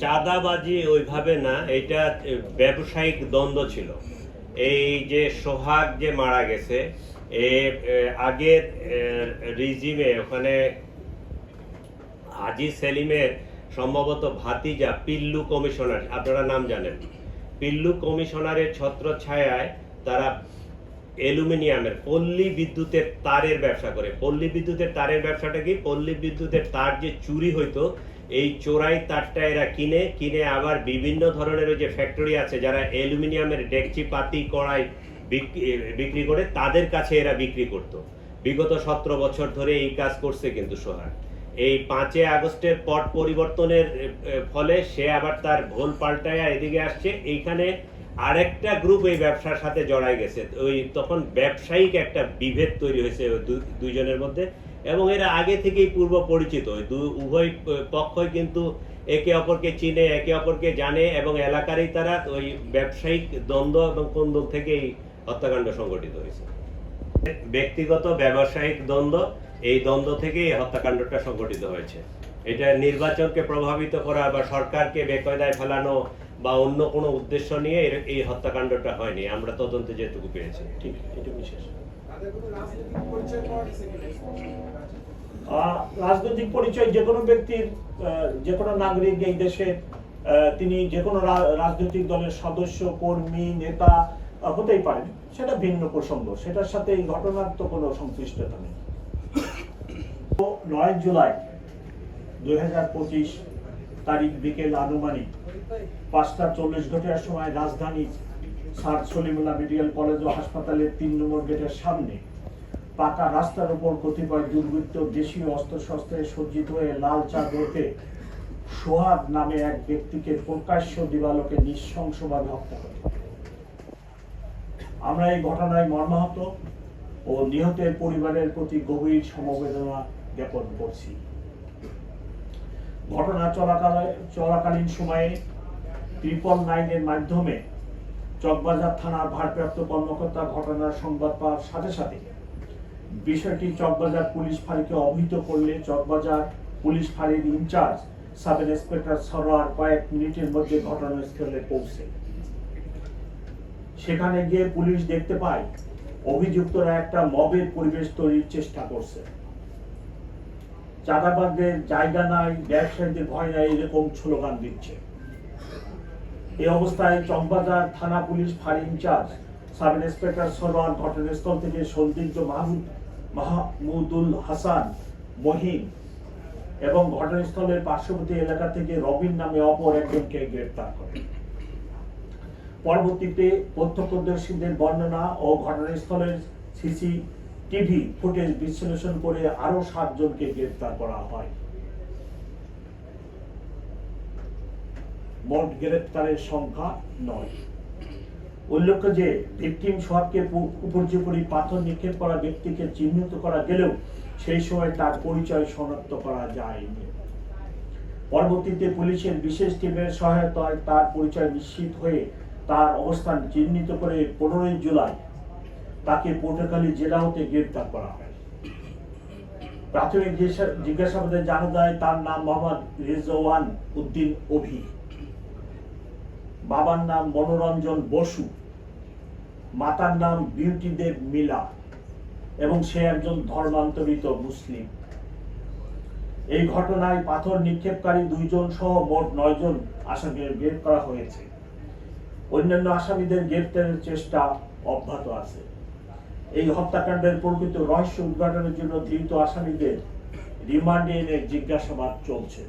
চাঁদাবাজি ওইভাবে না, এটা ব্যবসায়িক দ্বন্দ্ব ছিল। এই যে সোহাগ যে মারা গেছে, এ আগের রিজিমে ওখানে হাজি সেলিমের সম্ভবত ভাতিজা পিল্লু কমিশনার, আপনারা নাম জানেন। পিল্লু কমিশনারের ছত্রছায়ায় তারা অ্যালুমিনিয়ামের পল্লী বিদ্যুতের তারের ব্যবসা করে। পল্লী বিদ্যুতের তারের ব্যবসাটা কি? পল্লী বিদ্যুতের তার যে চুরি হইতো এই চোরাই তারটা এরা কিনে কিনে আবার বিভিন্ন ধরনের ওই যে ফ্যাক্টরি আছে, যারা অ্যালুমিনিয়ামের ডেকচি, পাতি, কড়াই বিক্রি করে, তাদের কাছে এরা বিক্রি করত। বিগত সতেরো বছর ধরে এই কাজ করছে কিন্তু সোহাগ। এই পাঁচে আগস্টের পট পরিবর্তনের ফলে সে আবার তার ভোল পাল্টায় এদিকে আসছে। এইখানে আরেকটা গ্রুপ এই ব্যবসার সাথে জড়াই গেছে। ওই তখন ব্যবসায়িক একটা বিভেদ তৈরি হয়েছে দুইজনের মধ্যে। এবং এরা আগে থেকেই পূর্ব পরিচিত। উভয় পক্ষই কিন্তু একে অপরকে চিনে, একে অপরকে জানে এবং এলাকারই তারা ওই ব্যবসায়িক দ্বন্দ্ব এবং কোন্দল থেকেই হত্যাকাণ্ড সংঘটিত হয়েছে। ব্যক্তিগত, ব্যবসায়িক দ্বন্দ্ব, এই দ্বন্দ্ব থেকেই হত্যাকাণ্ডটা সংঘটিত হয়েছে। এটা নির্বাচনকে প্রভাবিত করা বা সরকারকে বেকায়দায় ফেলানো বা অন্য কোনো উদ্দেশ্য নিয়ে এই হত্যাকাণ্ডটা হয়নি। আমরা তদন্তে যেটুকু পেয়েছি ঠিক এটুকু শেষ। তাদের কোনো রাজনৈতিক পরিচয় যে কোনো ব্যক্তির যে কোনো নাগরিক এই দেশে তিনি যে কোনো রাজনৈতিক দলের সদস্য, কর্মী, নেতা হতেই পারেন। সেটা ভিন্ন প্রসঙ্গ। সেটার সাথে এই ঘটনার তো কোনো সংশ্লিষ্টতা নেই। নয় জুলাই দুই হাজার পঁচিশ তারিখ বিকেল আনুমানিক পাঁচটা চল্লিশ ঘটিয়ার সময় রাজধানীর স্যার সলিমুল্লাহ মেডিকেল কলেজ ও হাসপাতালের তিন নম্বর গেটের সামনে। পাকা রাস্তার উপর কতিপয় দুর্বৃত্ত দেশীয় অস্ত্রশস্ত্রে সজ্জিত হয়ে লাল নামে এক ব্যক্তিকে প্রকাশ্য দিবালোকে হত্যা করে। আমরা এই ঘটনায় মর্মাহত ও নিহতের পরিবারের প্রতি গভীর সমবেদনা জ্ঞাপন করছি। ঘটনা চলাকালে চলাকালীন সময়ে ট্রিপল নাইনের মাধ্যমে চকবাজার থানার ভারপ্রাপ্ত কর্মকর্তা ঘটনার সংবাদ পাওয়ার সাথে সাথে বিষয়টি চকবাজার পুলিশ ফাঁড়িকে অবহিত করলে চকবাজার পুলিশ ফাঁড়ির ইনচার্জ সাব ইন্সপেক্টর সরোয়ার কয়েক মিনিটের মধ্যে ঘটনাস্থলে পৌঁছে। সেখানে গিয়ে পুলিশ দেখতে পায়, অভিযুক্তরা একটা মবের পরিবেশ তৈরির চেষ্টা করছে। চাঁদাবাদদের জায়গা নাই, ব্যবসায়ীদের ভয় নাই, এরকম স্লোগান দিচ্ছে। এই অবস্থায় চকবাজার থানা পুলিশ ফাঁড়ি ইনচার্জ, সাব ইন্সপেক্টর সরোয়ার ঘটনাস্থল থেকে সন্দিগ্ধ মাহমুদ, মাহমুদুল হাসান, মহিম এবং ঘটনাস্থলের পার্শ্ববর্তী এলাকা থেকে রবিন নামে অপর একজনকে গ্রেপ্তার করে। পরবর্তীতে প্রত্যক্ষদর্শীদের বর্ণনা ও ঘটনাস্থলের সিসি টিভি ফুটেজ বিশ্লেষণ করে আরও সাতজনকে গ্রেপ্তার করা হয়। মোট গ্রেপ্তারের সংখ্যা নয়। উল্লেখ্য যে, ভিকটিম সোহাগকে উপর্যুপরি পাথর নিক্ষেপ করা ব্যক্তিকে চিহ্নিত করা গেলেও সেই সময় তার পরিচয় শনাক্ত করা যায়নি। পরবর্তীতে পুলিশের বিশেষ টিমের সহায়তায় তার পরিচয় নিশ্চিত হয়ে তার অবস্থান চিহ্নিত করে পনেরোই জুলাই তাকে পটুয়াখালী জেলা হতে গ্রেপ্তার করা হয়। প্রাথমিক জিজ্ঞাসা- জিজ্ঞাসাবাদে জানা যায়, তার নাম মোহাম্মদ রেজওয়ান উদ্দিন অভি। বাবার নাম মনোরঞ্জন বসু, মাতার নাম বিউটি দেব মিলা এবং সে একজন ধর্মান্তরিত মুসলিম। এই ঘটনায় পাথর নিক্ষেপকারী দুইজন সহ মোট নয়জন আসামিদের গ্রেপ্তার করা হয়েছে। অন্যান্য আসামিদের গ্রেপ্তারের চেষ্টা অব্যাহত আছে। এই হত্যাকাণ্ডের প্রকৃত রহস্য উদ্ঘাটনের জন্য ধৃত আসামিদের রিমান্ডে এনে জিজ্ঞাসাবাদ চলছে।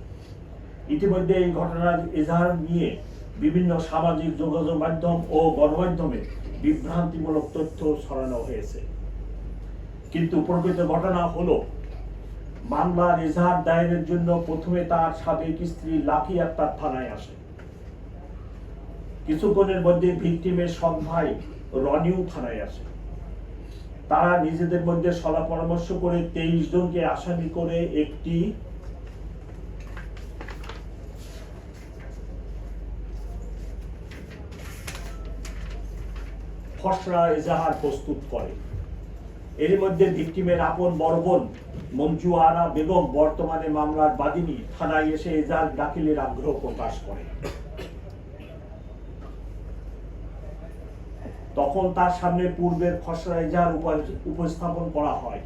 ইতিমধ্যে এই ঘটনার এজাহার নিয়ে বিভিন্ন সামাজিক যোগাযোগ মাধ্যম ও গণমাধ্যমে বিভ্রান্তিমূলক তথ্য ছড়ানো হয়েছে। কিন্তু প্রকৃত ঘটনা হলো মামলার এজাহার দায়েরের জন্য প্রথমে তার সাবেক স্ত্রী লাকি আক্তার থানায় আসে। কিছুক্ষণের মধ্যে ভিকটিমের সৎ ভাই রনিউ থানায় আসে। তারা নিজেদের মধ্যে সলা পরামর্শ করে তেইশ জনকে আসামি করে একটি খসড়া এজাহার প্রস্তুত করে। এর মধ্যে ভিকটিমের আপন বড় মঞ্জু আরা বেগম বর্তমানে মামলার বাদিনী থানায় এসে এজার দাখিলের আগ্রহ প্রকাশ করে। তখন তার সামনে পূর্বের খসড়া এজাহার উপস্থাপন করা হয়।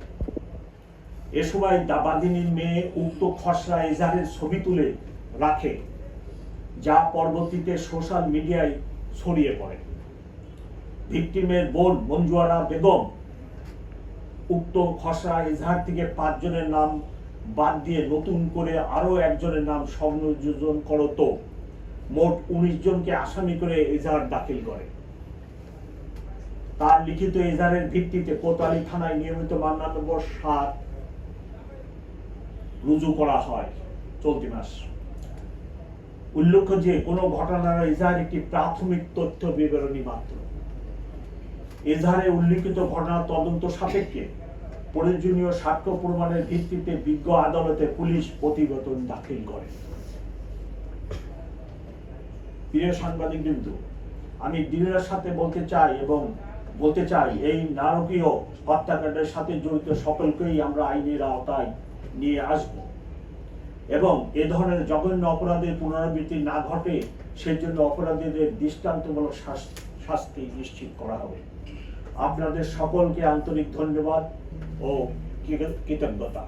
এ সময় দাবাদিনীর মেয়ে উক্ত খসড়া এজাহারের ছবি তুলে রাখে, যা পরবর্তীতে সোশ্যাল মিডিয়ায় ছড়িয়ে পড়ে। ভিকটিমের বোন মঞ্জুয়ারা বেগম, উক্ত খসড়া এজাহার থেকে পাঁচজনের নাম বাদ দিয়ে নতুন করে আরও একজনের নাম সংযোজন করত। মোট উনিশ জনকে আসামি করে এজাহার দাখিল করে। তার লিখিত এজাহারের ভিত্তিতে কোতালি থানায় নিয়মিত মামলা নম্বর সাত রুজু করা হয় চলতি মাস। উল্লেখ্য যে, কোনো ঘটনার এজাহার একটি প্রাথমিক তথ্য বিবরণী মাত্র। এজাহারে উল্লিখিত ঘটনা তদন্ত সাপেক্ষে প্রয়োজনীয় সাক্ষ্য প্রমাণের ভিত্তিতে বিজ্ঞ আদালতে পুলিশ প্রতিবেদন দাখিল করে। প্রিয় সাংবাদিক বিন্দু, আমি দিনের সাথে বলতে চাই এবং বলতে চাই, এই নারকীয় হত্যাকাণ্ডের সাথে জড়িত সকলকেই আমরা আইনের আওতায় নিয়ে আসব এবং এ ধরনের জঘন্য অপরাধের পুনরাবৃত্তি না ঘটে সেজন্য অপরাধীদের দৃষ্টান্তমূলক শাস- শাস্তি নিশ্চিত করা হবে। আপনাদের সকলকে আন্তরিক ধন্যবাদ ও কৃতজ্ঞতা।